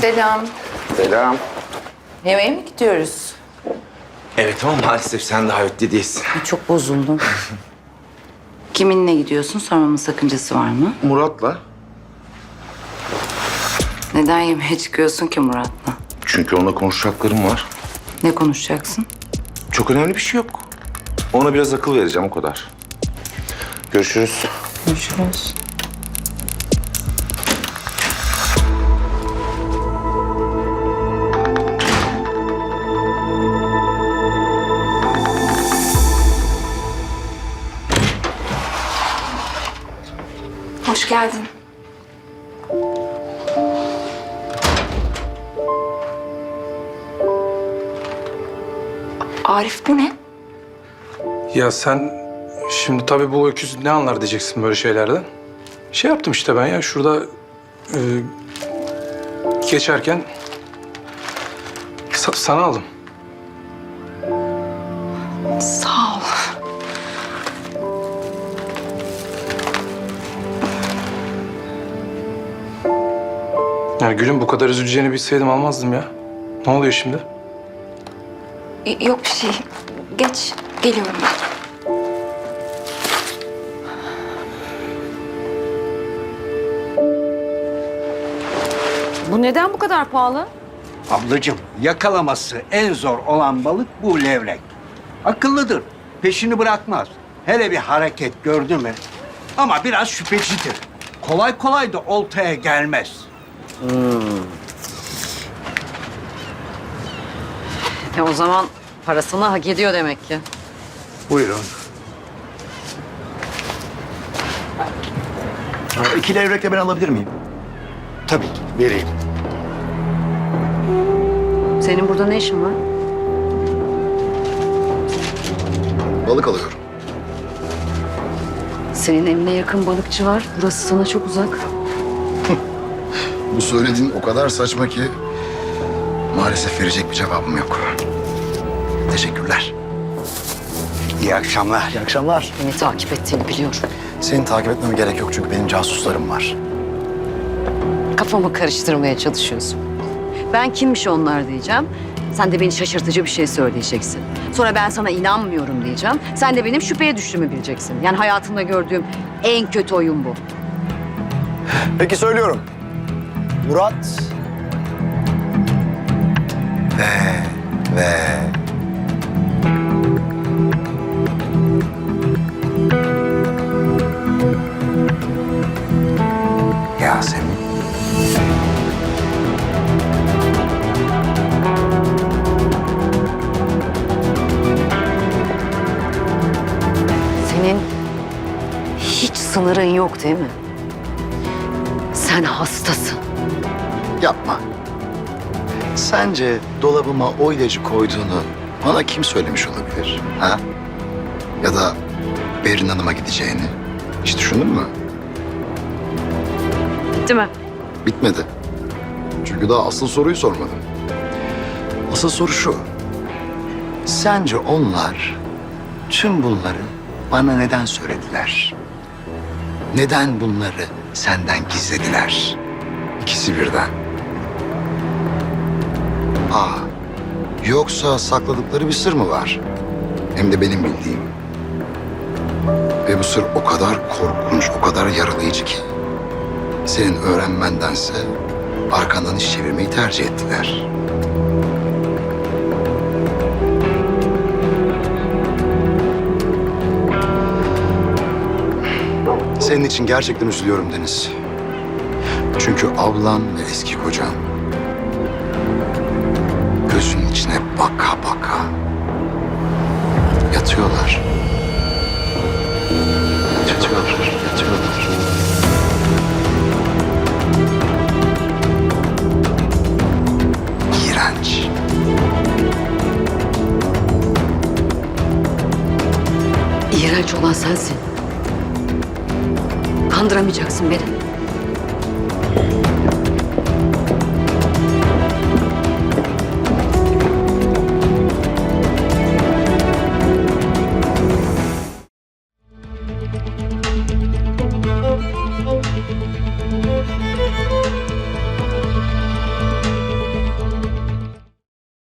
Selam. Selam. Yemeğe mi gidiyoruz? Evet ama maalesef sen davetli değilsin. Çok bozuldum. Kiminle gidiyorsun? Sormamın sakıncası var mı? Murat'la. Neden yemeğe çıkıyorsun ki Murat'la? Çünkü onunla konuşacaklarım var. Ne konuşacaksın? Çok önemli bir şey yok. Ona biraz akıl vereceğim o kadar. Görüşürüz. Görüşürüz. Hoş geldin. Arif bu ne? Ya sen şimdi tabii bu öküz ne anlar diyeceksin böyle şeylerden. Şey yaptım işte ben ya şurada e, geçerken sa- sana aldım. Sağ ol. Yani gülüm bu kadar üzüleceğini bilseydim almazdım ya. Ne oluyor şimdi? Yok bir şey. Geç. Geliyorum ben. Bu neden bu kadar pahalı? Ablacığım yakalaması en zor olan balık bu levrek. Akıllıdır. Peşini bırakmaz. Hele bir hareket gördü mü? Ama biraz şüphecidir. Kolay kolay da oltaya gelmez. E o zaman parasını hak ediyor demek ki. Buyurun. İki levrek de ben alabilir miyim? Tabii ki vereyim. Senin burada ne işin var? Balık alıyorum. Senin evine yakın balıkçı var. Burası sana çok uzak. Bu söylediğin o kadar saçma ki maalesef verecek bir cevabım yok. Teşekkürler. İyi akşamlar. İyi akşamlar. Beni takip ettiğini biliyorum. Seni takip etmeme gerek yok çünkü benim casuslarım var. Kafamı karıştırmaya çalışıyorsun. Ben kimmiş onlar diyeceğim. Sen de beni şaşırtıcı bir şey söyleyeceksin. Sonra ben sana inanmıyorum diyeceğim. Sen de benim şüpheye düştüğümü bileceksin. Yani hayatımda gördüğüm en kötü oyun bu. Peki söylüyorum. Murat ve ve Yasemin. Senin hiç sınırın yok değil mi? Sen hastasın. Yapma. Sence dolabıma o ilacı koyduğunu bana kim söylemiş olabilir? Ha? Ya da Berin Hanım'a gideceğini. Hiç düşündün mü? Değil mi? Bitmedi. Çünkü daha asıl soruyu sormadım. Asıl soru şu. Sence onlar tüm bunları bana neden söylediler? Neden bunları senden gizlediler? İkisi birden. Aa, yoksa sakladıkları bir sır mı var? Hem de benim bildiğim. Ve bu sır o kadar korkunç, o kadar yaralayıcı ki senin öğrenmendense arkandan iş çevirmeyi tercih ettiler. Senin için gerçekten üzülüyorum Deniz. Çünkü ablan ve eski kocan gözünün içine baka baka yatıyorlar. Yatıyorlar, yatıyorlar. İğrenç. İğrenç olan sensin. Kandıramayacaksın beni. Thank you.